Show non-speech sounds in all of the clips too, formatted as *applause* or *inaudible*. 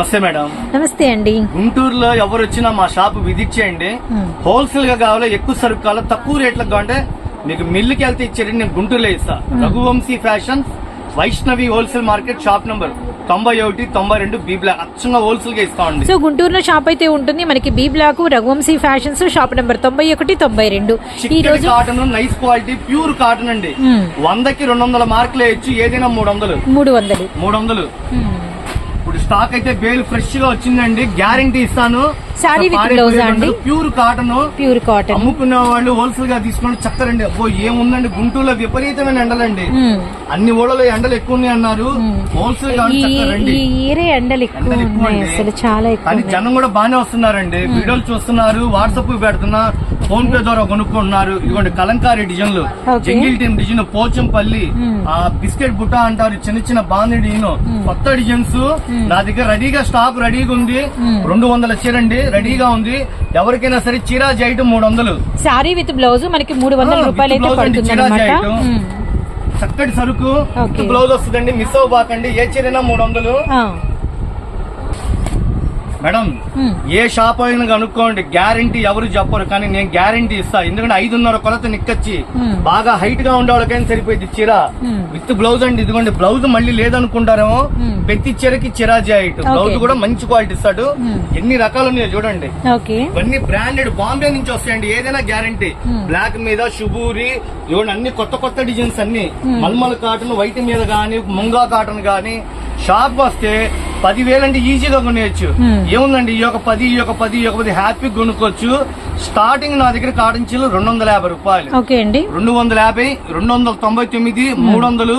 నమస్తే మేడం. నమస్తే అండి. గుంటూరులో ఎవరు వచ్చినా మా షాప్ విజిట్ చేయండి. హోల్సేల్గా కావాలో ఎక్కువ సరుకు కావాలో తక్కువ రేట్లకు కావాలంటే మీకు మిల్లుకి వెళ్తే ఇచ్చేది నేను గుంటూరులో ఇస్తా. Raghuvamshi fashion Vaishnavi wholesale market shop number తొంభై ఒకటి తొంభై రెండు బీ బ్లాక్. అచ్చంగా హోల్సేల్గా ఇస్తా అండి. సో గుంటూరులో షాప్ అయితే ఉంటుంది మనకి B block Raghuvamshi fashions shop number తొంభై ఒకటి తొంభై రెండు. ఈ రోజు cotton nice quality pure cotton అండి. వందకి రెండు వందల మార్కులు వేయచ్చు ఏదైనా మూడు వందలు. మూడు వందలు. మూడు వందలు. ఇప్పుడు స్టాక్ అయితే బేల్ ఫ్రెష్గా వచ్చిందండి. గ్యారంటీ ఇస్తాను. With blouse ఆ అండి? ప్యూర్ కాటన్ ప్యూర్ కాటన్ అమ్ముకున్న వాళ్ళు హోల్సేల్గా తీసుకుని చక్కరండి అబ్బో ఏముందండి? గుంటూరులో విపరీతమైన ఎండలండి. అన్ని ఊళ్ళలో ఎండలు ఎక్కువ ఉన్నాయి అన్నారు. హోల్సేల్గా ఈరే ఎండలు ఎక్కువ ఉన్నాయి. అసలు చాలా ఎక్కువ. జనం కూడా బాగానే వస్తున్నారండి. వీడియోలు చూస్తున్నారు వాట్సాప్ పెడుతున్నా ఫోన్ పే ద్వారా కొనుక్కుంటున్నారు. ఇదిగోండి కలంకారీ డిజైన్లు. జంగిల్ టీమ్ డిజైన్ పోచంపల్లి ఆ బిస్కెట్ బుట్ట అంటారు చిన్న చిన్న బాంది డిజైన్ కొత్త డిజైన్స్ నా దగ్గర రెడీగా స్టాక్ రెడీగా ఉంది. రెండు వందల చీర అండి. రెడీగా ఉంది. ఎవరికైనా సరే చీర జైట్ మూడు వందలు సారీ విత్ బ్లౌజ్ మనకి మూడు వందల రూపాయలు అయితే పడుతుంది అనమాట. చక్కటి సరుకు. బ్లౌజ్ వస్తుందండి. మిస్ అవ్వబాకండి. ఏ చీరైనా మూడు వందలు మేడం ఏ షాప్ అయినా కనుక్కోండి గ్యారంటీ ఎవరు చెప్పరు కానీ నేను గ్యారంటీ ఇస్తా. ఎందుకంటే ఐదున్నర కొలత నిక్కచ్చి. బాగా హైట్గా ఉండే వాళ్ళకైనా సరిపోయింది చీర. విత్ బ్లౌజ్ అండి ఇదిగోండి బ్లౌజ్ మళ్ళీ లేదనుకుంటారేమో. ప్రతి చీరకి చిరా జాయిట్ బ్లౌజ్ కూడా మంచి క్వాలిటీ ఇస్తాడు. ఎన్ని రకాలు ఉన్నాయో చూడండి. ఇవన్నీ బ్రాండెడ్ బాంబే నుంచి వస్తాయండి ఏదైనా గ్యారంటీ. బ్లాక్ మీద షుబూరి ఇవన్నీ అన్ని కొత్త కొత్త డిజైన్స్ అన్ని. మల్మల్ కాటన్ వైట్ మీద గానీ ముంగా కాటన్ గానీ. షాప్ వస్తే పదివేలు అంటే ఈజీగా కొనేయచ్చు. ఏముందండి? ఈ యొక్క పది ఈ యొక్క పది ఈ యొక్క పది హ్యాపీగా కొనుక్కోవచ్చు స్టార్టింగ్ నా దగ్గర కాటన్ చీరలు రెండు వందల యాభై రూపాయలు. ఓకే అండి. రెండు వందల యాభై రెండు వందల తొంభై తొమ్మిది మూడు వందలు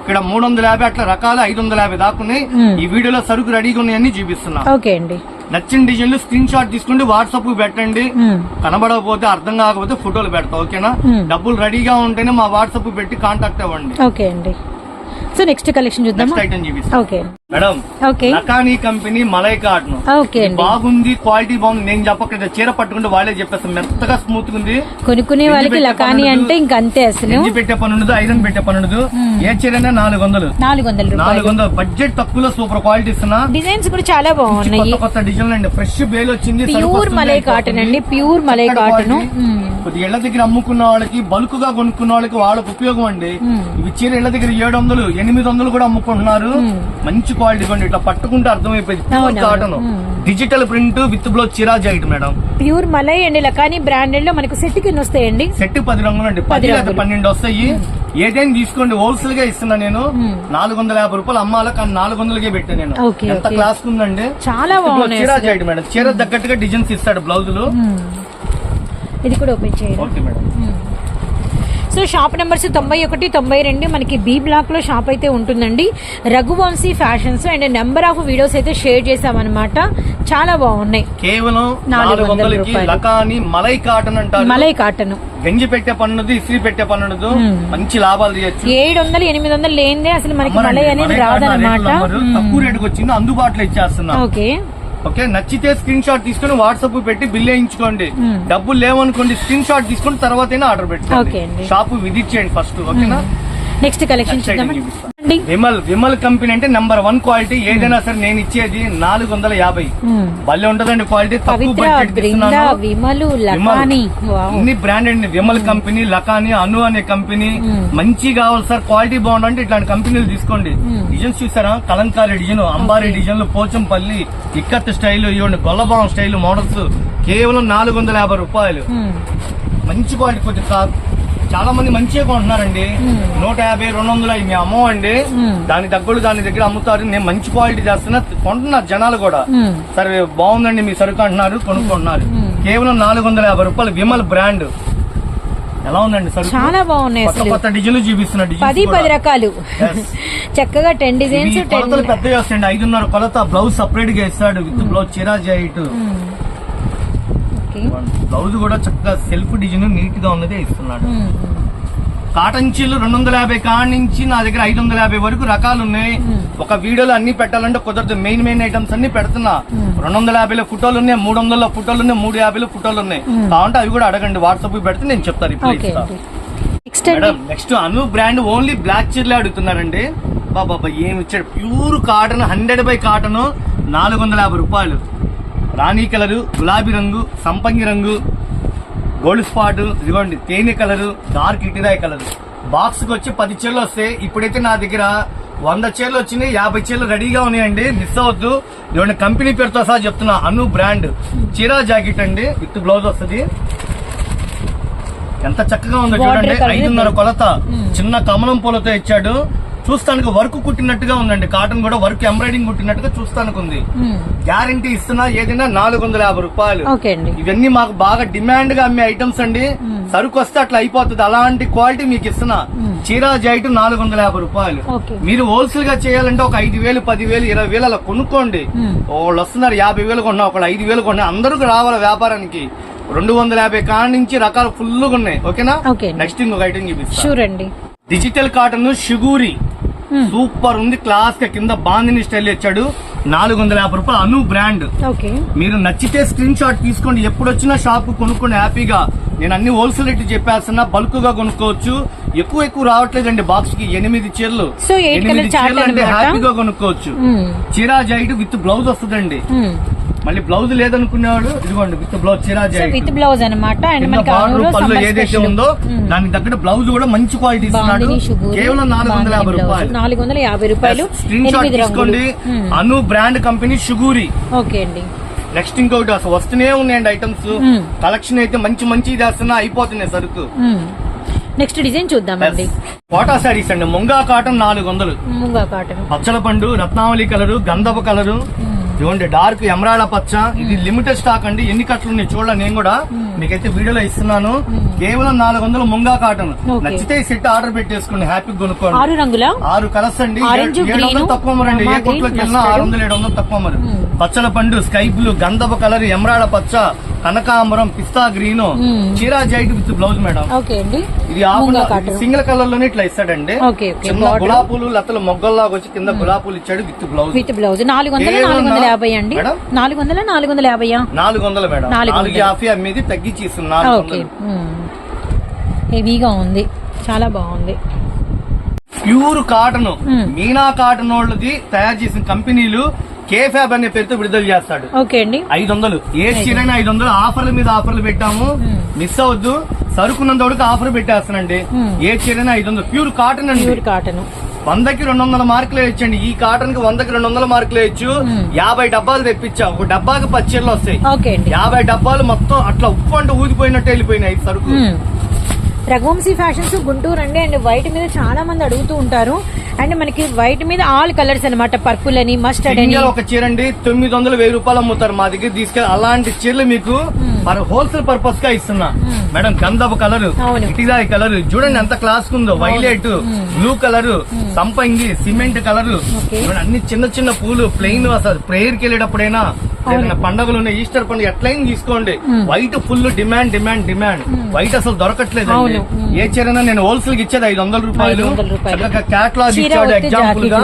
ఇక్కడ మూడు వందల యాభై అట్లా రకాలు ఐదు వందల యాభై దాకున్నాయి. ఈ వీడియోలో సరుకు రెడీగా ఉన్నాయని చూపిస్తున్నా. ఓకే అండి. నచ్చిన డిజైన్లు స్క్రీన్ షాట్ తీసుకుంటే వాట్సాప్కు పెట్టండి. కనబడకపోతే అర్థం కాకపోతే ఫోటోలు పెడతా ఓకేనా. డబ్బులు రెడీగా ఉంటేనే మా వాట్సాప్ పెట్టి కాంటాక్ట్ అవ్వండి. ఓకే అండి. సో నెక్స్ట్ కలెక్షన్ చూపిస్తా. Okay. Madam okay. లకానీ company malai cotton బాగుంది క్వాలిటీ బాగుంది. నేను చెప్పక్కడ చీర పట్టుకుంటే వాళ్ళే చెప్పేస్తాను మెత్తగా స్మూత్ ఉంది. కొనుక్కునే వాళ్ళకి లకాని అంటే ఇంక అంతే అసలు. పెట్టే పని ఉండదు ఐరన్ పెట్టే పని ఉండదు. ఏ చీరైనా నాలుగు వందలు. నాలుగు వందల నాలుగు వందలు. బడ్జెట్ తక్కువలో సూపర్ క్వాలిటీ ఇస్తున్నా. డిజైన్స్ కూడా చాలా బాగున్నాయి. కొత్త కొత్త డిజైన్లు అండి. ఫ్రెష్ బేల్ వచ్చింది ప్యూర్ మలై కాటన్ అండి. Pure malai cotton. quality. కొద్ది ఇళ్ళ దగ్గర అమ్ముకున్న వాళ్ళకి బల్క్గా కొనుక్కున్న వాళ్ళకి వాళ్ళకి ఉపయోగం అండి. ఇవి చీర ఇళ్ళ దగ్గర ఏడు వందలు ఎనిమిది వందలు కూడా అమ్ముకుంటున్నారు. మంచి క్వాలిటీ కొండి ఇట్లా పట్టుకుంటే అర్థమైపోయింది. Pure. Cotton digital print with blouse చీరా జాకెట్ మేడం. ప్యూర్ మలై అండి లకాని బ్రాండెడ్లో మనకు సెట్ కింద వస్తాయండి. సెట్ పది రంగులు అండి. పది లేదా. పన్నెండు వస్తాయి. ఏదైనా తీసుకోండి హోల్సేల్గా ఇస్తున్నా నేను. నాలుగు వందల యాభై రూపాయలు అమ్మాలి కానీ నాలుగు వందలకే పెట్టాను నేను ఎంత. క్లాస్ ఉందండి. చాలా చీరా. Jacket madam. చీర తగ్గట్టుగా డిజైన్స్ ఇస్తాడు బ్లౌజులు. ఇది కూడా ఓపెన్ చేయండి. Okay madam. So shop numbers తొంభై ఒకటి తొంభై రెండు మనకి బి బ్లాక్లో షాప్ అయితే ఉంటుందండి. Raghuvamshi fashions and number of videos అయితే షేర్ చేసామన్నమాట చాలా బాగున్నాయి. కేవలం నాలుగు వందల. లకాని మలై కాటన్ అంటారు. మలై కాటన్. గంజి పెట్టే ఇస్త్రీ పెట్టే మంచి లాభాలు ఏడు వందలు ఎనిమిది వందలు లేనిదే అసలు మనకి మలై అనేది రాదనమాట. తక్కువ రేటుకి వచ్చింది అందుబాటులో ఇచ్చేస్తున్నా. ఓకే. ఓకే? నచ్చితే స్క్రీన్ షాట్ తీసుకుని వాట్సాప్ పెట్టి బిల్ వేయించుకోండి. డబ్బులు లేవనుకోండి స్క్రీన్ షాట్ తీసుకుని తర్వాత ఆర్డర్ పెట్టుకోండి. షాప్ విజిట్ చేయండి ఫస్ట్ ఓకేనా? నెక్స్ట్ కలెక్షన్ Next అండి విమల్ విమల్ కంపెనీ అంటే నెంబర్ వన్ క్వాలిటీ ఏదైనా సరే నేను ఇచ్చేది నాలుగు వందల యాభై. మ్మ్. భలే ఉంటదండి క్వాలిటీ తక్కువ బడ్జెట్ బృంద ఇస్తున్నాను. విమలు విమల్ కంపెనీ లకాని అను అనే కంపెనీ. మంచి కావాలి సార్. క్వాలిటీ బాగుందంటే ఇట్లాంటి కంపెనీలు తీసుకోండి. డిజైన్స్ చూసారా? కలంకారీ డిజైన్ అంబారీ డిజైన్లు పోచంపల్లి ఇక్కత్ స్టైల్ ఇవ్వండి గొల్లబాం స్టైల్ మోడల్స్. కేవలం నాలుగు వందల యాభై రూపాయలు. మంచి క్వాలిటీ కొంచెం కా- చాలా మంది మంచిగా కొంటున్నారండి. నూట యాభై రెండు వందలు అవి మేము. అమ్మవండి దాని తగ్గుడు దాని దగ్గర అమ్ముతారు. నేను మంచి క్వాలిటీ చేస్తున్నా. కొంటున్నారు జనాలు కూడా. సరే బాగుందండి మీ సరుకు అంటున్నారు కొనుక్కుంటున్నారు. కేవలం నాలుగు వందల యాభై రూపాయలు విమల్ బ్రాండ్. ఎలా ఉందండి సరుకు? చాలా బాగున్నాయి కొత్త కొత్త డిజైన్లు చూపిస్తున్న పది పది రకాలు. Yes. *laughs* చక్కగా టెన్ డిజైన్స్ కొలతలు పెద్దగా వస్తాయండి. ఐదున్నర కొలత బ్లౌజ్ సపరేట్గా ఇస్తాడు విత్ బ్లౌజ్ చిరా జాయిట్ బ్లౌజ్ కూడా చక్కగా సెల్ఫ్ డిజైన్ నీట్గా ఉన్నదే ఇస్తున్నాడు. కాటన్ చీలు రెండు వందల యాభై కాడ నుంచి నా దగ్గర ఐదు వందల యాభై వరకు రకాలు ఉన్నాయి ఒక వీడియోలో అన్ని పెట్టాలంటే కుదరదు. మెయిన్ మెయిన్ ఐటమ్స్ అన్ని పెడుతున్నా. రెండు వందల యాభైలో ఫోటోలు ఉన్నాయి మూడు వందల ఫోటోలు ఉన్నాయి మూడు యాభైలో ఫోటోలు ఉన్నాయి కావాలంటే అవి కూడా అడగండి. వాట్సాప్ పెడితే నేను చెప్తాను madam next Anu brand only black చీరలే అడుగుతున్నారండి. బాబా ఏమి ఇచ్చాడు? Pure cotton hundred by cotton నాలుగు వందల యాభై రూపాయలు. రాణి కలరు గులాబీ రంగు సంపంగి రంగు గోల్డ్ స్పాట్ ఇదిగోండి తేనె కలరు డార్క్ ఇటిరాయ్ కలరు. బాక్స్కి వచ్చి పది చీరలు వస్తాయి ఇప్పుడైతే నా దగ్గర వంద చీరలు వచ్చినాయి యాభై చీరలు రెడీగా ఉన్నాయండి మిస్ అవ్వద్దు. ఇదిగోండి కంపెనీ పేరుతో సహా చెప్తున్నా అను బ్రాండ్. చీరా జాకెట్ అండి విత్ బ్లౌజ్ వస్తుంది. ఎంత చక్కగా ఉందో చూడండి ఐదున్నర. కొలత. చిన్న కమలం పూలతో ఇచ్చాడు. చూస్తానికి వర్క్ కుట్టినట్టుగా ఉందండి కాటన్ కూడా వర్క్ ఎంబ్రాయిడింగ్ కుట్టినట్టుగా చూస్తానికి ఉంది. గ్యారంటీ ఇస్తున్నా ఏదైనా నాలుగు వందల యాభై రూపాయలు ఇవన్నీ మాకు బాగా డిమాండ్గా అమ్మే ఐటమ్స్ అండి. సరుకు వస్తే అట్లా అయిపోతుంది అలాంటి క్వాలిటీ మీకు ఇస్తున్నా. చీరా జైట్ నాలుగు వందల యాభై రూపాయలు. మీరు హోల్సేల్గా చేయాలంటే ఒక ఐదు వేలు పది వేలు ఇరవై వేలు అలా కొనుక్కోండి. వాళ్ళు వస్తున్నారు యాభై వేలు కొన్నా ఒకళ్ళు ఐదు వేలు కొన్నా అందరూ రావాలి వ్యాపారానికి రెండు వందల యాభై కాడ నుంచి రకాలు ఫుల్గా ఉన్నాయి ఓకేనా ఓకే. నెక్స్ట్ ఇంకొక ఐటమ్ చూపిస్తా షూర్ అండి డిజిటల్ కాటన్ షుగూరి. సూపర్ ఉంది. క్లాస్గా కింద బాందిని స్టైల్ ఇచ్చాడు. నాలుగు వందల యాభై రూపాయలు అను బ్రాండ్. మీరు నచ్చితే స్క్రీన్ షాట్ తీసుకోండి. ఎప్పుడు వచ్చినా షాప్ కొనుక్కోండి హ్యాపీగా. నేను అన్ని హోల్సేల్ రేట్ చెప్పేస్తున్నా. బల్క్గా కొనుక్కోవచ్చు. ఎక్కువ ఎక్కువ రావట్లేదండి బాక్స్కి. ఎనిమిది చీరలు. ఎనిమిది చీరలు అంటే. హ్యాపీగా కొనుక్కోవచ్చు. మ్మ్. చీరా జైట్ విత్ బ్లౌజ్ వస్తుందండి. మ్మ్. మళ్ళీ బ్లౌజ్ లేదనుకునేవాడు ఇదిగోండి విత్ బ్లౌజ్ చీరా సో జైట్ విత్ బ్లౌజ్ అనమాట అండ్ మనకి బార్డర్ పళ్ళు ఏదైతే. ఉందో. దానికి తగ్గట్టు బ్లౌజ్ కూడా మంచి క్వాలిటీ ఇస్తున్నాడు. కేవలం నాలుగు వందల యాభై రూపాయలు. నాలుగు వందల యాభై రూపాయలు స్క్రీన్ షాట్ తీసుకోండి. అను బ్రాండ్ కంపెనీ షుగూరి. ఓకే అండి. నెక్స్ట్ ఇంకొకటి అసలు వస్తూనే ఉన్నాయండి ఐటమ్స్. కలెక్షన్ అయితే మంచి మంచి చేస్తున్నా అయిపోతున్నాయి సరుకు. నెక్స్ట్ డిజైన్ చూద్దామండి. కోటా శారీస్ అండి. ముంగా కాటన్ నాలుగు వందలు. ముంగా కాటన్. పచ్చల పండు రత్నావళి కలరు గంధపు కలరు. ఇదిగోండి డార్క్ ఎమరాడ పచ్చ. ఇది లిమిటెడ్ స్టాక్ అండి. ఎన్ని కట్టలు ఉన్నాయి చూడండి నేను కూడా మీకైతే వీడియోలో ఇస్తున్నాను. కేవలం నాలుగు వందలు ముంగా కాటన్. నచ్చితే ఈ సెట్ ఆర్డర్ పెట్టేసుకోండి హ్యాపీ కొనుక్కోండి. ఆరు రంగుల? ఆరు కలర్స్ అండి. ఏడు వందలు తక్కువ మరండి ఏ కొట్లోకి వెళ్ళినా. ఆరు వందలు ఏడు వందలు తక్కువ మరి. Hmm. పచ్చల పండు స్కై బ్లూ గంధపు కలర్ ఎమరాడ పచ్చ కనకాంబరం పిస్తా గ్రీన్. చీరా జైట్ విత్ బ్లౌజ్ మేడం. ఇది సింగిల్ కలర్లోనే ఇట్లా ఇస్తాడండి. చిన్న. గులాబీలు లతలు మొగ్గల్లాగా వచ్చి కింద గులాబీలు ఇచ్చాడు విత్ బ్లౌజ్. With blouse. నాలుగు వందల నాలుగు వందల యాభై అండి? నాలుగు వందల నాలుగు వందల యాభైయా? నాలుగు వందలు మేడం. నాలుగు. యాభై అమ్మేది తగ్గించి హెవీగా ఉంది. చాలా బాగుంది. Pure cotton. మీనా కాటన్ వాళ్ళది తయారు చేసిన కంపెనీలు కేఫాబ్ అనే పేరుతో విడుదల చేస్తాడు. ఓకే అండి. ఐదు వందలు ఏ చీరైనా ఐదు వందలు ఆఫర్ల మీద ఆఫర్లు పెట్టాము. మిస్ అవద్దు సరుకున్నంత వరకు ఆఫర్ పెట్టేస్తానండి. ఏ చీరైనా ఐదు వందలు ప్యూర్ కాటన్ అండి. Pure cotton. వందకి రెండు వందల మార్కులు ఇచ్చండి ఈ కాటన్కి వందకి రెండు వందల మార్కులు ఇచ్చు Hmm. యాభై డబ్బాలు తెప్పించా ఒక డబ్బాకి చీరలు వస్తాయి. యాభై డబ్బాలు మొత్తం అట్లా ఉప్పు అంటే ఊదిపోయినట్టు వెళ్ళిపోయినాయి సరుకు. రఘువంశీ ఫ్యాషన్స్ గుంటూరు అండి అండ్ వైట్ మీద చాలా మంది అడుగుతూ ఉంటారు. అండ్ మనకి వైట్ మీద ఆల్ కలర్స్ అన్నమాట. పర్పుల్ అని మస్టర్డ్ అని. ఒక చీర అండి. తొమ్మిది వందలు వెయ్యి రూపాయలు అమ్ముతారు మా దగ్గర. తీసుకెళ్ళి అలాంటి చీరలు మీకు మరి హోల్సేల్ పర్పస్గా ఇస్తున్నా. మేడం గంధపు కలర్. ఇటిదాయి కలర్. చూడండి ఎంత క్లాస్ ఉందో. వైలెట్ బ్లూ కలర్ సంపంగి సిమెంట్ కలర్. అన్ని చిన్న చిన్న పూలు ప్లెయిన్ అసలు ప్రేయర్కి వెళ్ళేటప్పుడైనా ఏదైనా పండుగలు ఉన్నాయి ఈస్టర్ పండుగ ఎట్లయినా తీసుకోండి. White full demand demand demand white అసలు దొరకట్లేదు. ఏ చీరైనా నేను హోల్సేల్కి ఇచ్చేది ఐదు వందల రూపాయలు. 500 రూపాయలు. చక్కగా క్యాట్లాగ్ ఇచ్చాడు ఎగ్జాంపుల్గా.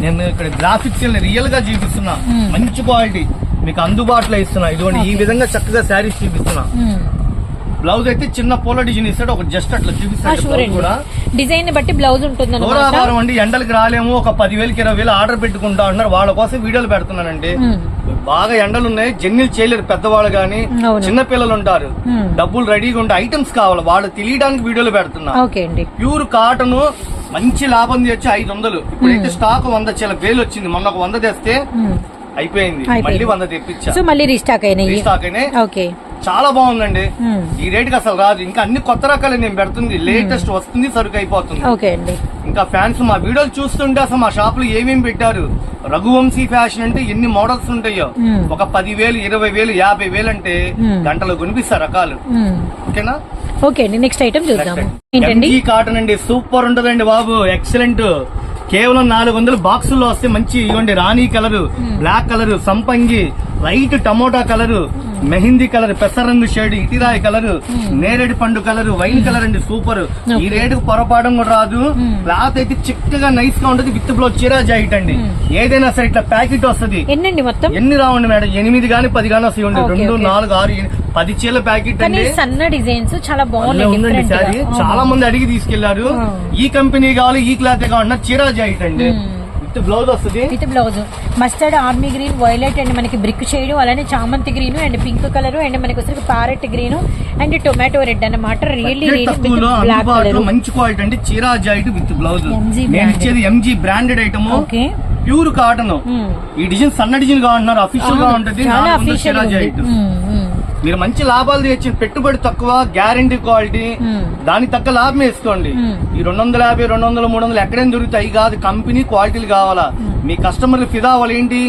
నేను ఇక్కడ గ్రాఫిక్స్ రియల్గా చూపిస్తున్నా. మంచి క్వాలిటీ మీకు అందుబాటులో ఇస్తున్నా. ఇదిగోండి ఈ. విధంగా చక్కగా శారీస్ చూపిస్తున్నా. బ్లౌజ్ అయితే చిన్న పోలో డిజైన్ ఇస్తాడు ఒక జస్ట్ అట్లా చూపిస్తాడు కూడా. డిజైన్ని బట్టి బ్లౌజ్ ఉంటుంది దూరాభారం అండి ఎండలకి రాలేము ఒక పదివేలకి ఇరవై వేలు ఆర్డర్ పెట్టుకుంటా అంటున్నారు వాళ్ళ కోసం వీడియోలు పెడుతున్నానండి. బాగా ఎండలు ఉన్నాయి జర్నీలు చేయలేరు పెద్దవాళ్ళు గానీ అవును. చిన్న పిల్లలు ఉంటారు. డబ్బులు రెడీగా ఉంటే ఐటమ్స్ కావాలి. వాళ్ళు తెలియడానికి వీడియోలు పెడుతున్నా. ఓకే అండి. ప్యూర్ కాటన్ మంచి లాభం తెచ్చి ఐదు వందలు. ఇప్పుడైతే స్టాక్ వంద చాలా వేలు వచ్చింది. మొన్న ఒక వంద తెస్తే. అయిపోయింది. అయిపోయింది. మళ్ళీ వంద తెప్పించా. సో మళ్ళీ రీస్టాక్ అయినాయి. రీస్టాక్ అయినాయి. ఓకే. చాలా బాగుందండి. ఈ రేటుకి అసలు రాదు. ఇంకా అన్ని కొత్త రకాలు నేను పెడుతుంది. లేటెస్ట్ వస్తుంది సరుకు అయిపోతుంది ఓకే అండి. ఇంకా ఫ్యాన్స్ మా వీడియోలు చూస్తుంటే అసలు మా షాప్లో ఏమేమి పెట్టారు? రఘువంశీ ఫ్యాషన్ అంటే ఎన్ని మోడల్స్ ఉంటాయో. ఒక పది వేలు ఇరవై వేలు యాభై వేలు అంటే. గంటలు కొనిపిస్తారు రకాలు. ఓకేనా? ఓకే అండి నెక్స్ట్ ఐటమ్ ఏంటండి? ఎంజీ కాటన్ అండి సూపర్ ఉంటదండి బాబు. ఎక్సలెంట్ కేవలం నాలుగు వందలు బాక్సుల్లో వస్తే మంచి ఇవ్వండి. రాణి కలర్ బ్లాక్ కలర్ సంపంగి. Light tomato colour mehndi colour పెసరంగు shade ఇటిరాయి కలర్ నేరేడు పండు కలర్ వైన్ కలర్ అండి సూపర్. ఈ రేటుకు పొరపాడం కూడా రాదు. క్లాత్ అయితే చిక్కగా నైస్గా ఉంటది విత్ బ్లౌజ్ చీరా జాయిట్ అండి. ఏదైనా సరే ఇట్లా ప్యాకెట్ వస్తది. మొత్తం? ఎన్ని రావండి మేడం? ఎనిమిది గాని పది గాని వస్తాయి రెండు. నాలుగు ఆరు పది చీల ప్యాకెట్ అండి. సన్న డిజైన్స్ చాలా. సారీ చాలా మంది అడిగి తీసుకెళ్ళారు. ఈ కంపెనీ కావాలి ఈ క్లాత్ కావాలన్నా చీరా జాయిట్ అండి. విత్ బ్లౌజ్ వస్తుంది? With blouse. Mustard army green violet and మనకి బ్రిక్ షేడ్ అలానే చామంతి green and pink colour and మనకి వచ్చరికి parrot green and tomato red అన్నమాట. రియల్లీ కలర్ మంచి క్వాలిటీ అంటే చీరా జాయిట్ విత్ బ్లౌజ్. ఇచ్చేది MG branded item okay. Pure cotton ఈ డిజైన్ సన్న డిజైన్ కావాలన్నారు అఫీషియల్గా ఉంటది. మీరు మంచి లాభాలు తెచ్చిన పెట్టుబడి తక్కువ గ్యారంటీ క్వాలిటీ దానికి తగ్గ లాభం వేసుకోండి. ఈ రెండు వందల యాభై రెండు వందలు మూడు వందలు ఎక్కడైనా దొరుకుతాయి కాదు కంపెనీ క్వాలిటీలు కావాలా? మీ కస్టమర్లు ఫిదా అవ్వాలి ఏంటి?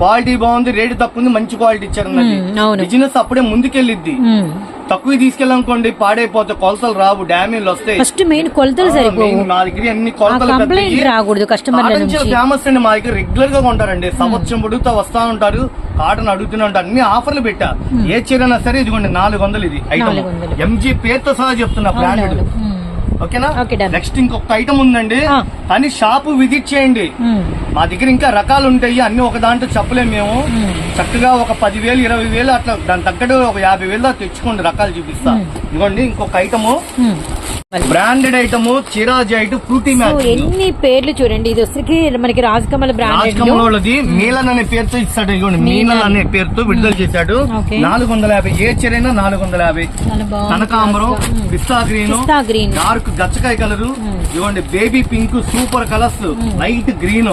క్వాలిటీ బాగుంది రేటు తక్కువ ఉంది మంచి క్వాలిటీ ఇచ్చారు. బిజినెస్ అప్పుడే ముందుకెళ్ళిద్ది. తక్కువ తీసుకెళ్ళనుకోండి పాడైపోతే కొలతలు రావు డ్యామేజ్లు వస్తాయి. ఫస్ట్ మెయిన్ కొలతలు సరిపోవు. మా దగ్గర అన్ని కొలతలు కంప్లైంట్ రాకూడదు కస్టమర్ల నుంచి. ఫేమస్ అండి మా దగ్గర రెగ్యులర్గా కొంటారండి. సంవత్సరం పొడుగుతా వస్తా ఉంటారు కాటన్ అడుగుతూనే ఉంటారు. అన్ని ఆఫర్లు పెట్టా. ఏ చీరైనా సరే ఇదిగోండి నాలుగు వందలు ఇది ఐటమ్ 400. ఎంజీ పేరుతో సహా చెప్తున్నా బ్రాండెడ్. మ్మ్. ఓకేనా. నెక్స్ట్ ఇంకొక ఐటమ్ ఉందండి. ఆ. కానీ షాపు విజిట్ చేయండి. మా దగ్గర ఇంకా రకాలు ఉంటాయి అన్ని ఒక దాంట్లో చెప్పలేము మేము. చక్కగా ఒక పదివేలు ఇరవై వేలు అట్లా దాని తగ్గట్టు ఒక యాభై వేలు దాకా తెచ్చుకోండి రకాలు చూపిస్తా. ఇదిగోండి ఇంకొక ఐటమ్. బ్రాండెడ్ ఐటమ్ చిరాజీ ఐటమ్ ఫ్రూటీ మ్యాచ్ ఎన్ని పేర్లు చూడండి ఇది వచ్చరికి మనకి రాజకమల బ్రాండెడ్ రాజకమలోది మీలన్ అనే పేరుతో ఇస్తాడు ఇదిగోండి మీలన్ అనే పేరుతో విడుదల చేశాడు. నాలుగు వందల యాభై ఏ చీరైనా నాలుగు వందల యాభై. కనకాంబరం పిస్తా గ్రీన్ గ్రీన్. డార్క్ గచ్చకాయ కలర్. ఇదిగోండి baby pink super colours light green.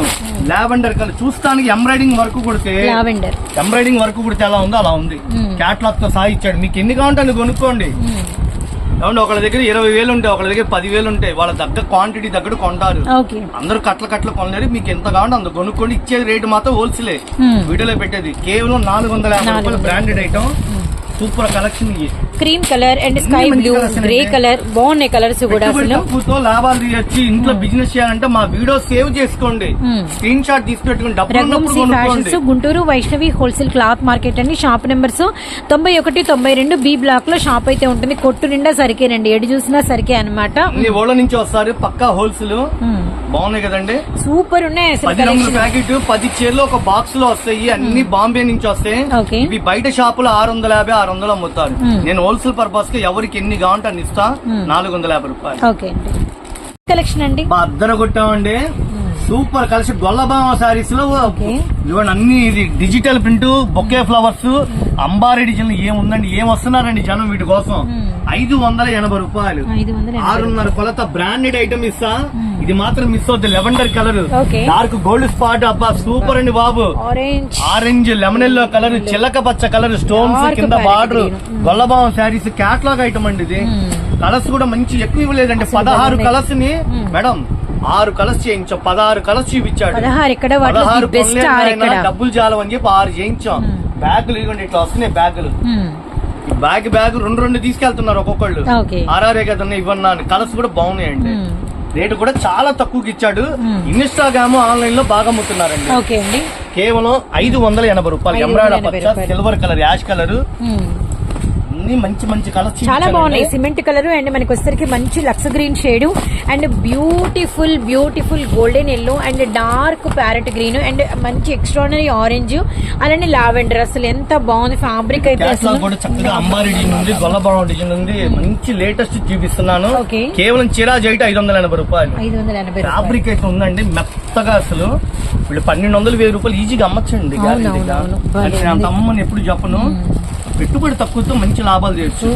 Lavender colour. చూస్తానికి ఎంబ్రాయిడింగ్ వర్క్ కొడితే లావెండర్. ఎంబ్రాయిడింగ్ వర్క్ కొడితే ఎలా ఉందో అలా ఉంది. క్యాట్లాగ్తో సహా ఇచ్చాడు. మీకు ఎన్ని కావాలంటే కొనుక్కోండి. ఏమంటే ఒకళ్ళ దగ్గర ఇరవై వేలు ఉంటాయి ఒకళ్ళ దగ్గర పది వేలు ఉంటాయి. వాళ్ళ దగ్గర క్వాంటిటీ దగ్గర కొంటారు. అందరూ కట్ల కట్ల కొనలేరు. మీకు ఎంత కావాలంటే అంత కొనుక్కోండి. ఇచ్చే రేటు మాత్రం హోల్సేలే. వీడియోలో పెట్టేది. కేవలం నాలుగు వందల యాభై రూపాయలు branded item super collection cream colour and sky blue grey. Colour బాగున్నాయి కలర్స్ కూడా లాభాలు తీయొచ్చు ఇంట్లో బిజినెస్ చేయాలంటే మా వీడియో సేవ్ చేసుకోండి. Hmm. స్క్రీన్ షాట్ తీసి పెట్టుకుని fashions Guntur Vaishnavi wholesale cloth market అండి. షాప్ నెంబర్స్ తొంభై ఒకటి తొంభై రెండు బి బ్లాక్లో షాప్ అయితే ఉంటుంది. కొట్టు నిండా సరికేనండి ఎటు చూసినా సరికే అనమాట ఓళ్ళ నుంచి వస్తారు. పక్కా హోల్సేల్ బాగున్నాయి కదండి. సూపర్ ఉన్నాయి అసలు ప్యాకెట్ పది చీరలు ఒక బాక్స్లో వస్తాయి. అన్ని బాంబే నుంచి వస్తాయి. బయట షాపులో ఆరు వందల యాభై ఆరు వందలు అమ్ముతారు. Hmm. నేను హోల్సేల్ పర్పస్కి ఎవరికి ఎన్ని కావాలంటే అన్ని ఇస్తా. నాలుగు వందల యాభై రూపాయలు. ఓకే. అండి కలెక్షన్ అండి? అద్దర కొట్టామండి. సూపర్ కలిసి గొల్లబామ సారీస్లో. ఇవ్వండి అన్ని ఇది డిజిటల్ ప్రింట్ బొకే ఫ్లవర్స్ అంబారీ డిజైన్ ఏముందండి ఏం వస్తున్నారండి జనం వీటి కోసం? ఐదు వందల ఎనభై రూపాయలు. ఆరున్నర కొలత బ్రాండెడ్ ఐటమ్ ఇస్తా. ఇది మాత్రం మిస్ అవుతుంది lavender colour. Dark gold spot అబ్బా సూపర్ అండి బాబు. ఆరెంజ్ లెమన్ ఎల్లో కలర్ చిలక పచ్చ కలర్ స్టోన్స్ కింద బార్డర్ green. Mm. గొల్లబావం శారీస్ క్యాట్లాగ్ ఐటమ్ అండి ఇది. కలర్స్ కూడా మంచి ఎక్కువ ఇవ్వలేదండి. పదహారు. కలర్స్ని మేడం ఆరు కలర్స్ చేయించాం. పదహారు కలర్స్ చూపించాడు. పదహారు డబ్బులు చాలవని చెప్పి ఆరు చేయించాం. బ్యాగులు ఇవ్వండి ఇట్లా వస్తున్నాయి బ్యాగులు. బ్యాగ్ బ్యాగ్ రెండు రెండు తీసుకెళ్తున్నారు ఒక్కొక్కళ్ళు. ఆర్ఆర్ఏ కదన్నా ఇవ్వన్నా అని కలర్స్ కూడా బాగున్నాయండి. రేటు కూడా చాలా తక్కువకి ఇచ్చాడు. ఇన్స్టాగ్రామ్ ఆన్లైన్లో బాగా అమ్ముతున్నారండి. ఓకే అండి. కేవలం ఐదు వందల ఎనభై రూపాయలు. ఎమరాడ పచ్చ రూపాయలు. Silver colour ash colour. అన్ని మంచి మంచి కలర్స్ చాలా బాగున్నాయి. సిమెంట్ కలర్ అండ్ మనకి వచ్చేసరికి మంచి lux green shade and beautiful beautiful golden yellow and dark parrot green and మంచి ఎక్స్ట్రానరీ ఆరెంజ్ అలానే లావెండర్. అసలు ఎంత బాగుంది ఫ్యాబ్రిక్ అయితే అంబారీ డిజైన్ ఉంది గొల్లబావం డిజైన్ ఉంది. మంచి లేటెస్ట్ చూపిస్తున్నాను. కేవలం చిరాజ్ అయితే ఐదు వందల ఎనభై రూపాయలు. ఐదు వందల ఎనభై. ఫ్యాబ్రిక్ అయితే ఉందండి మెత్తగా అసలు. వీళ్ళు పన్నెండు వందలు వెయ్యి రూపాయలు ఈజీగా అమ్మచ్చండి. అంత అమ్మని ఎప్పుడు చెప్పను. పెట్టుబడి తక్కువతో మంచి లాభాలు చేయొచ్చు.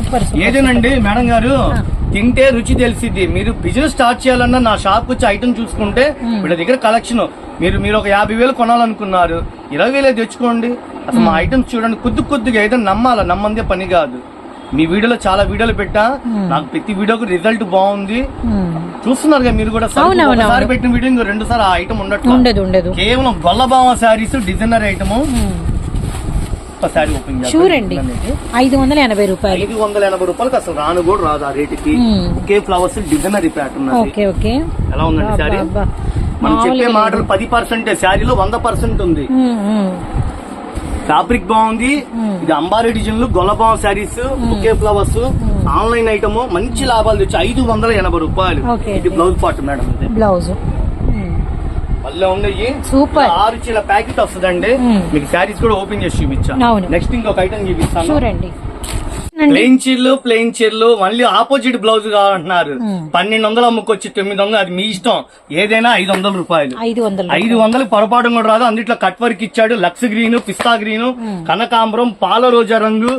ఏదేనండి మేడం గారు? తింటే రుచి తెలిసిద్ది. మీరు బిజినెస్ స్టార్ట్ చేయాలన్నా నా షాప్ వచ్చి ఐటమ్ చూసుకుంటే వీళ్ళ దగ్గర కలెక్షన్. మీరు మీరు ఒక యాభై వేలు కొనాలనుకున్నారు. ఇరవై వేలే తెచ్చుకోండి. అసలు మా ఐటమ్స్ చూడండి కొద్ది కొద్దిగా ఏదో నమ్మాల? నమ్మందే పని కాదు. మీ వీడియోలో చాలా వీడియోలు పెట్టా. నాకు ప్రతి వీడియోకి రిజల్ట్ బాగుంది. చూస్తున్నారు కదా మీరు కూడా ఒకసారి. పెట్టిన వీడియో రెండు సార్లు ఆ ఐటమ్ ఉండట్లేదు కేవలం గొల్లబావ saris designer item. Open sure అండి. ఐదు వందల ఎనభై రూపాయలు. ఐదు వందల ఎనభై రూపాయలకి అసలు రాను కూడా రాదు ఆ రేటుకి. మ్మ్. ఒకే ఫ్లవర్స్ డిజైనర్ ప్యాట్ ఉన్నది ఓకే ఓకే. ఎలా ఉందండి అబ్బా. మనం చెప్పే మాటలు పది పర్సెంట్ శారీలో వంద పర్సెంట్ ఉంది. మ్మ్, మ్మ్. ఫ్యాబ్రిక్ బాగుంది. ఇది అంబారీ డిజైన్లు గొల్లబాం saris bouquet flowers online item మంచి లాభాలు తెచ్చి ఐదు వందల ఎనభై రూపాయలు. ఇది బ్లౌజ్ పార్ట్ మేడం బ్లౌజ్ మళ్ళీ ఉన్నాయి Super. ఆరు చీల ప్యాకెట్ వస్తుందండి. మీకు శారీస్ కూడా ఓపెన్ చేసి చూపించా అవును. నెక్స్ట్ ఇంకొక ఐటమ్ చూపిస్తాను చూడండి ప్లెయిన్ చీర్లు ప్లెయిన్ చీర్లు మళ్ళీ ఆపోజిట్ బ్లౌజ్ కావాలంటున్నారు. పన్నెండు వందలు అమ్ముకొచ్చి తొమ్మిది వందలు అది మీ ఇష్టం. ఏదైనా ఐదు వందల రూపాయలు. ఐదు వందలు ఐదు వందలు పొరపాటు కూడా రాదు. అందుట్లో కట్ వర్క్ ఇచ్చాడు లక్స్ గ్రీన్ పిస్తా గ్రీన్ కనకాంబరం పాల రోజా రంగు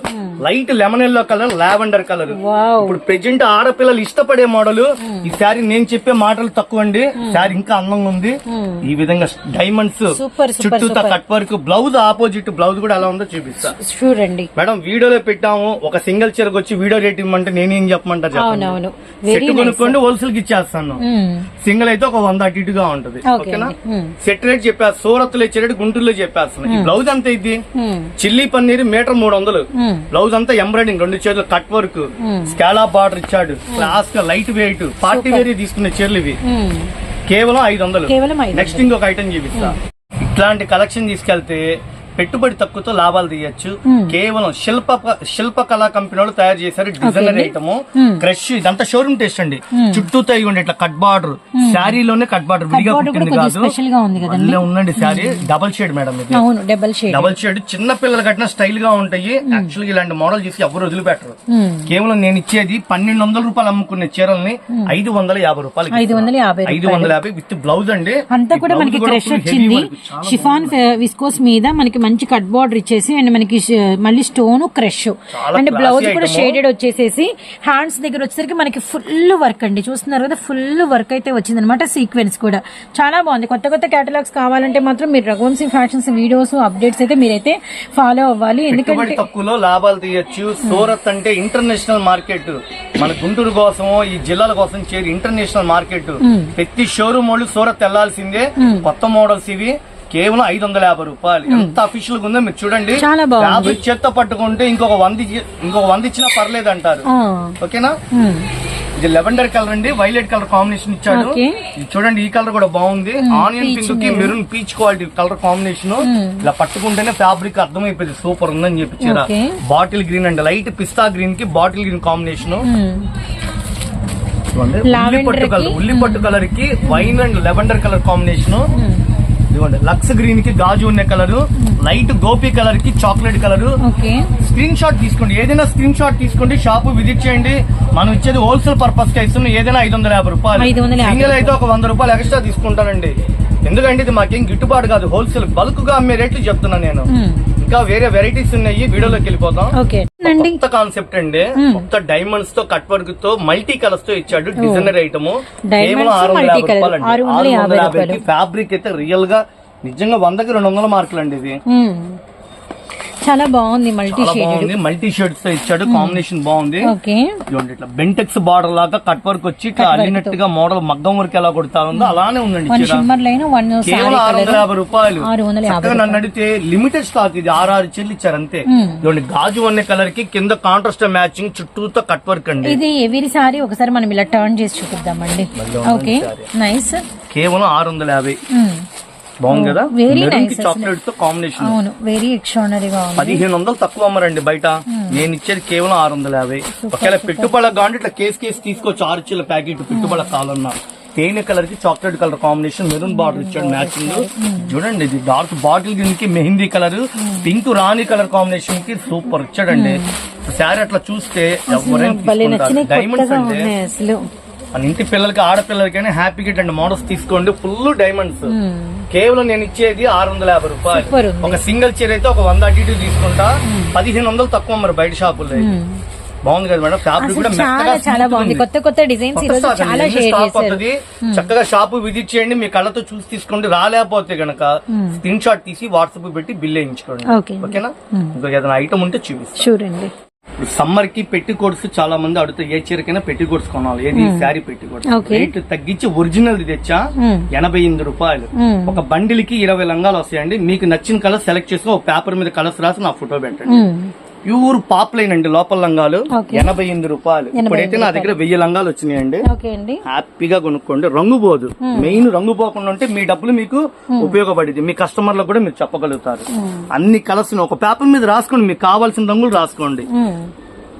light lemon yellow colour lavender colour ఇప్పుడు ప్రెజెంట్ ఆడపిల్లలు ఇష్టపడే మోడల్ ఈ శారీ నేను చెప్పే మాటలు తక్కువ అండి. శారీ ఇంకా అందంగా ఉంది. ఈ విధంగా diamonds super cut work blouse opposite blouse కూడా ఎలా ఉందో చూపిస్తా. చూడండి. మేడం వీడియోలో పెట్టాము ఒక సింగిల్ చీరకు వచ్చి వీడియో రేట్ ఇవ్వమంటే నేనేం చెప్పమంటా చెప్పండి? అవునవును. వెరీ సెట్ కొనుక్కోండి హోల్సేల్కి ఇచ్చేస్తాను. Hmm. సింగిల్ అయితే ఒక వంద అటు ఇటుగా ఉంటది. ఓకే ఓకేనా. Hmm. సెట్ రేట్ చెప్పా సూరత్లో ఇచ్చే రేట్ గుంటూరులో చెప్పేస్తున్నా ఈ బ్లౌజ్ అంత ఇది చిల్లీ పన్నీర్ మీటర్ మూడు వందలు Hmm. బ్లౌజ్ అంతా ఎంబ్రాయిడింగ్ రెండు చీరలు కట్ వర్క్ స్కాలా బార్డర్ ఇచ్చాడు. క్లాస్గా లైట్ వెయిట్ పార్టీ వేర్ తీసుకునే చీరలు ఇవి? కేవలం ఐదు వందలు నెక్స్ట్ ఇంకొక ఐటమ్ చూపిస్తా. ఇట్లాంటి కలెక్షన్ తీసుకెళ్తే పెట్టుబడి తక్కువతో లాభాలు తీయచ్చు. కేవలం శిల్ప శిల్ప కళా కంపెనీ వాళ్ళు తయారు చేశారు డిజైనర్ ఐటమ్ క్రష్ ఇదంతా షోరూమ్ టేస్ట్ అండి. చుట్టూతో ఇవ్వండి ఇట్లా కట్ బార్డర్ శారీలోనే కట్ బార్డర్ విడిగా పుట్టింది కాదు. ఉందండి శారీ. డబల్ షేడ్ మేడం ఇది. డబల్ షేడ్ డబల్ షేడ్ చిన్న పిల్లలు కట్టిన స్టైల్గా ఉంటాయి. యాక్చువల్గా ఇలాంటి మోడల్ చేసి ఎవరు వదిలిపెట్టరు. కేవలం నేను ఇచ్చేది పన్నెండు వందల రూపాయలు అమ్ముకునే చీరల్ని ఐదు వందల యాభై రూపాయలు ఐదు వందల యాభై ఐదు వందల యాభై విత్ బ్లౌజ్ అండి. అంతా కూడా మనకి క్రష్ వచ్చింది. షిఫాన్ విస్కోస్ మీద మనకి మంచి కట్ బార్డర్ ఇచ్చేసి అండ్ మనకి మళ్ళీ స్టోన్ క్రష్. అండ్ బ్లౌజ్ కూడా. షేడెడ్ వచ్చేసేసి హ్యాండ్స్ దగ్గర వచ్చేసరికి మనకి ఫుల్ వర్క్ అండి. చూస్తున్నారు కదా ఫుల్ వర్క్ అయితే వచ్చింది అనమాట సీక్వెన్స్ కూడా. చాలా బాగుంది. కొత్త కొత్త కేటలాగ్స్ కావాలంటే మాత్రం మీరు రఘువంశీ ఫ్యాషన్స్ వీడియోస్ అప్డేట్స్ అయితే మీరైతే ఫాలో అవ్వాలి. ఎందుకంటే తక్కువలో లాభాలు తీయొచ్చు. సూరత్ అంటే ఇంటర్నేషనల్ మార్కెట్ మన గుంటూరు కోసం ఈ జిల్లాల కోసం చేరి ఇంటర్నేషనల్ మార్కెట్ ప్రతి షోరూమ్ వాళ్ళు సూరత్ వెళ్ళాల్సిందే కొత్త మోడల్స్ ఇవి. కేవలం ఐదు వందల యాభై రూపాయలు. ఎంత అఫీషియల్గా ఉందో మీరు చూడండి. యాభై చేత్తో పట్టుకుంటే ఇంకొక వంద ఇంకొక వంద ఇచ్చినా పర్లేదు అంటారు. ఓకేనా? ఇది లెవెండర్ కలర్ అండి. వైలెట్ కలర్ కాంబినేషన్ ఇచ్చాడు. చూడండి ఈ కలర్ కూడా బాగుంది. ఆనియన్ పింక్కి maroon peach quality colour combination. ఇలా పట్టుకుంటేనే ఫ్యాబ్రిక్ అర్థమైపోయింది. సూపర్ ఉందని చెప్పి చీర. బాటిల్ గ్రీన్ అండి. లైట్ పిస్తా గ్రీన్కి బాటిల్ గ్రీన్ కాంబినేషన్. ఉల్లి పట్టు కలర్ ఉల్లి పట్టు కలర్కి wine and lavender colour combination. ఇదిగోండి లక్స్ గ్రీన్కి గాజు ఉన్న కలర్ లైట్ గోపి కలర్కి చాక్లెట్ కలర్. స్క్రీన్ షాట్ తీసుకోండి. ఏదైనా స్క్రీన్ షాట్ తీసుకోండి షాప్ విజిట్ చేయండి. మనం ఇచ్చేది హోల్సేల్ పర్పస్కి ఇస్తున్నాం ఏదైనా ఐదు వందల యాభై రూపాయలు. 550 సింగిల్ అయితే ఒక వంద రూపాయలు ఎక్స్ట్రా తీసుకుంటానండి. ఎందుకంటే ఇది మాకేం గిట్టుబాటు కాదు హోల్సేల్. బల్క్గా అమ్మే రేట్లు చెప్తున్నాను నేను. ఇంకా వేరే వెరైటీస్ ఉన్నాయి వీడియోలోకి వెళ్ళిపోతాం. కొత్త కాన్సెప్ట్ అండి. కొత్త డైమండ్స్తో కట్ వర్క్తో మల్టీ కలర్స్తో ఇచ్చాడు డిజైనర్ ఐటమ్ కేవలం ఆరు వందల యాభై. రూపాయలు ఆరు వందల. ఫ్యాబ్రిక్ అయితే రియల్గా నిజంగా వందకి రెండు వందల మార్కులు అండి ఇది. చాలా బాగుంది మల్టీ బాగుంది. మల్టీ షేడ్స్తో ఇచ్చాడు. కాంబినేషన్ బాగుంది. ఓకే ఇదిగోండి ఇట్లా బెంటెక్స్ బార్డర్ లాగా కట్ వర్క్ వచ్చి ఇట్లా అల్లినట్టుగా మోడల్ మగ్గం వర్క్ ఎలా కొడతా ఉందో అలానే ఉందండి కేవలం ఆరు వందల యాభై రూపాయలు. నన్ను అడిగితే లిమిటెడ్ స్టాక్ ఇది ఆరు ఆరు చెల్లి ఇచ్చారు అంతే. ఇదిగోండి గాజు అనే కలర్కి కింద కాంట్రాస్ట్ మ్యాచింగ్ చుట్టూతో కట్ వర్క్ అండి. ఇది ఎవరి సారీ ఒకసారి మనం ఇలా టర్న్ చేసి చూపిద్దామండి. ఓకే నైస్ కేవలం ఆరు వందల యాభై బాగుంది కదా? Nice చాక్లెట్తో కాంబినేషన్. అవును వెరీ ఎక్స్ట్రానరీగా ఉంది. పదిహేను వందలు తక్కువ అమ్మరండి బయట. నేను ఇచ్చేది కేవలం ఆరు వందల యాభై. ఒకవేళ పెట్టుబడులకు కావాలంటే ఇట్లా కేసు కేసు తీసుకోవచ్చు ఆరు చిల్ల ప్యాకెట్ పెట్టుబడులకు కావాలన్నా. తేనె కలర్కి chocolate colour combination maroon border ఇచ్చాడు మ్యాచింగ్ చూడండి ఇది డార్క్ బాటిల్ గ్రీన్కి మెహందీ కలర్ పింక్ రాణి కలర్ కాంబినేషన్కి సూపర్ ఇచ్చాడండి. శారీ అట్లా చూస్తే ఎవరైనా డైమండ్స్ అంటే మన ఇంటి పిల్లలకి ఆడపిల్లలకైనా హ్యాపీగా రెండు మోడల్స్ తీసుకోండి. Full diamonds. కేవలం నేను ఇచ్చేది ఆరు వందల యాభై రూపాయలు. ఒక సింగిల్ చీర అయితే ఒక వంద అటు ఇటు తీసుకుంటా. పదిహేను వందలు తక్కువ మరి బయట షాపుల్లో అయితే. బాగుంది కదా మేడం? ఫ్యాబ్రిక్ కూడా చాలా చాలా బాగుంది. కొత్త కొత్త డిజైన్స్ అండి. చాలా షేర్ చేశారు. చక్కగా షాపు విజిట్ చేయండి. మీ కళ్ళతో చూసి తీసుకోండి. రాలేకపోతే గనక స్క్రీన్ షాట్ తీసి వాట్సాప్ పెట్టి బిల్ వేయించుకోండి. ఓకే. ఓకేనా? ఇంకా ఏదైనా ఐటమ్ ఉంటే చూపిస్తాను సమ్మర్కి పెట్టి కోడ్స్ చాలా మంది అడుగుతారు ఏ చీరకైనా పెట్టి కోడ్స్ కొనాలి ఏది? శారీ పెట్టి Okay. రేట్ తగ్గించి ఒరిజినల్ తెచ్చా. ఎనభై ఎనిమిది రూపాయలు. ఒక బండిల్కి ఇరవై లంగాలు వస్తాయండి. మీకు నచ్చిన కలర్ సెలెక్ట్ చేసుకుని ఒక పేపర్ మీద కలర్స్ రాసి నా ఫోటో పెట్టండి. ప్యూర్ పాప్లైన్ అండి లోపల లంగాలు. ఎనభై ఎనిమిది రూపాయలు. ఇప్పుడైతే నా దగ్గర వెయ్యి లంగాలు వచ్చినాయండి. హ్యాపీగా కొనుక్కోండి. రంగు పోదు. మెయిన్ రంగు పోకుండా ఉంటే మీ డబ్బులు మీకు ఉపయోగపడింది. మీ కస్టమర్లకు కూడా మీరు చెప్పగలుగుతారు. అన్ని కలర్స్ ఒక పేపర్ మీద రాసుకోండి. మీకు కావాల్సిన రంగులు రాసుకోండి.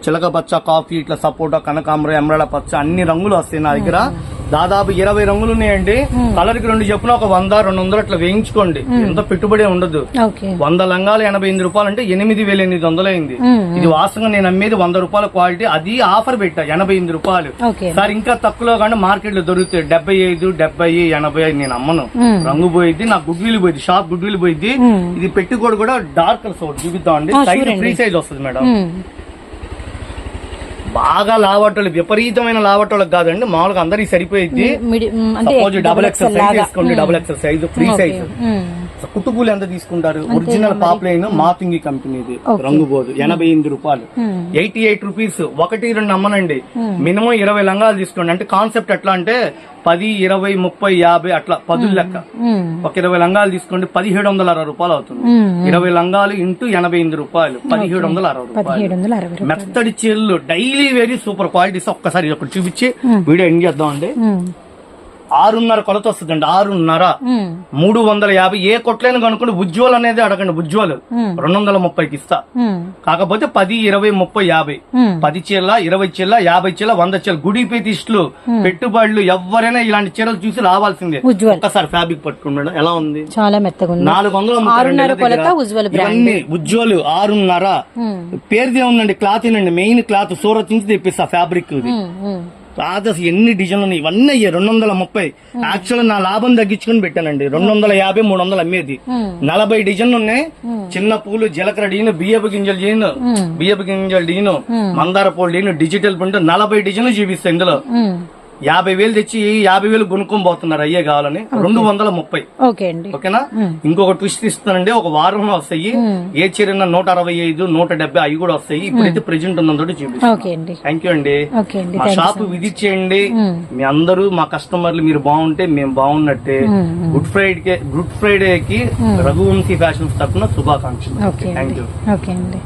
చిలక పచ్చ కాఫీ ఇట్లా సపోటా కనకాంబరం ఎమరాడ పచ్చ అన్ని రంగులు వస్తాయి నా దగ్గర. దాదాపు ఇరవై రంగులు ఉన్నాయండి కలర్కి రెండు చెప్పున ఒక వంద రెండు వందలు అట్లా వేయించుకోండి. ఎంత పెట్టుబడి ఉండదు. వంద లంగాలు ఎనభై ఎనిమిది రూపాయలు అంటే ఎనిమిది వేల ఎనిమిది వందలు అయింది. ఇది వాస్తవంగా నేను అమ్మేది వంద రూపాయల క్వాలిటీ. అది ఆఫర్ పెట్టా ఎనభై ఎనిమిది రూపాయలు. సార్ ఇంకా తక్కువలో కానీ మార్కెట్లో దొరుకుతాయి. డెబ్బై ఐదు డెబ్బై ఎనభై ఐదు నేను అమ్మను మ్మ్. రంగు పోయింది నా గుడ్ విల్ పోయింది షాప్ గుడ్ విల్ పోయింది. ఇది పెట్టుకోడు కూడా డార్క్ ఒకటి చూపిద్దాం అండి సైజ్. ఫ్రీ సైజ్ వస్తుంది మేడం. బాగా లావట్టోళ్ళు విపరీతమైన లావట్టోళ్ళకి కాదండి మామూలుగా అందరికి సరిపోయింది double XL size double XL size free. Size. కుట్టుకూలు ఎంత తీసుకుంటారు? ఒరిజినల్ పాప్లైన్ మాతింగి కంపెనీది. రంగు బోదు ఎనభై ఎనిమిది రూపాయలు. ఉమ్. Eighty eight rupees. ఒకటి రెండు అమ్మనండి మినిమం ఇరవై లంగాలు తీసుకోండి. అంటే కాన్సెప్ట్ ఎట్లా అంటే పది ఇరవై ముప్పై యాభై అట్లా పదులు లెక్క. ఉమ్. ఒక ఇరవై లంగాలు తీసుకోండి పదిహేడు వందల అరవై రూపాయలు అవుతుంది. ఇరవై లంగాలు ఇంటూ ఎనభై ఎనిమిది రూపాయలు. పదిహేడు వందల అరవై రూపాయలు. మెత్తడి చీరలు డైలీ వేరీ సూపర్ క్వాలిటీస్ ఒక్కసారి ఒకటి చూపించి వీడియో ఎండ్ చేద్దాం అండి. ఆరున్నర కొలత వస్తుందండి ఆరున్నర. మూడు వందల యాభై. ఏ కొట్లైన కనుక్కుంటే ఉజ్వల్ అనేది అడగండి ఉజ్వల్. రెండు వందల ముప్పైకి ఇస్తా. కాకపోతే పది ఇరవై ముప్పై యాభై. పది చీరల ఇరవై చీరల యాభై చీరల వంద చీరల గుడి పేతిస్టులు పెట్టుబడులు ఎవరైనా ఇలాంటి చీరలు చూసి రావాల్సిందే. ఒక్కసారి ఫ్యాబ్రిక్ పట్టుకుని మేడం ఎలా ఉంది? చాలా మెత్తగా నాలుగు వందలు ఉజ్వల్ ఆరున్నర. పేరుదే ఉందండి క్లాత్ ఏనండి మెయిన్ క్లాత్. సూరత్ నుంచి తెప్పిస్తా ఫ్యాబ్రిక్ ఇది అసలు ఎన్ని డిజైన్లు ఉన్నాయి? ఇవన్నీ అయ్యాయి రెండు వందల ముప్పై యాక్చువల్ నా లాభం తగ్గించుకుని పెట్టానండి. రెండు వందల యాభై మూడు వందలు అమ్మేది. నలభై డిజైన్లు ఉన్నాయి. చిన్న పూలు జీలకర్ర డీను బియ్యపు గింజలు డీను బియ్యపు గింజలు డీను మందార పూలు డీను డిజిటల్ ప్రింట్ నలభై డిజైన్లు చూపిస్తాయి ఇందులో. యాభై వేలు తెచ్చి యాభై వేలు కొనుక్కొని పోతున్నారు అయ్యే కావాలని. రెండు వందల ముప్పై. ఓకేనా? ఇంకొక ట్విస్ట్ ఇస్తానండి. ఒక వారంలో వస్తాయి. ఏ చీరన నూట అరవై ఐదు నూట డెబ్బై అవి కూడా వస్తాయి. ఇప్పుడైతే ప్రెజెంట్ చూపిస్తాను. అండి. థ్యాంక్ యూ అండి. మా షాప్ విజిట్ చేయండి. మీ. అందరూ మా కస్టమర్లు మీరు బాగుంటే మేము బాగున్నట్టే. గుడ్ ఫ్రైడే గుడ్ ఫ్రైడేకి రఘువంశీ ఫ్యాషన్స్ తరఫున శుభాకాంక్షలు. థ్యాంక్ యూ ఓకే అండి.